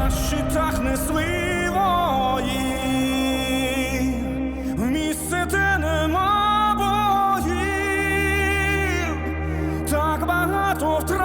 на щитах не свої, в місце де нема боїв, так багато втрат.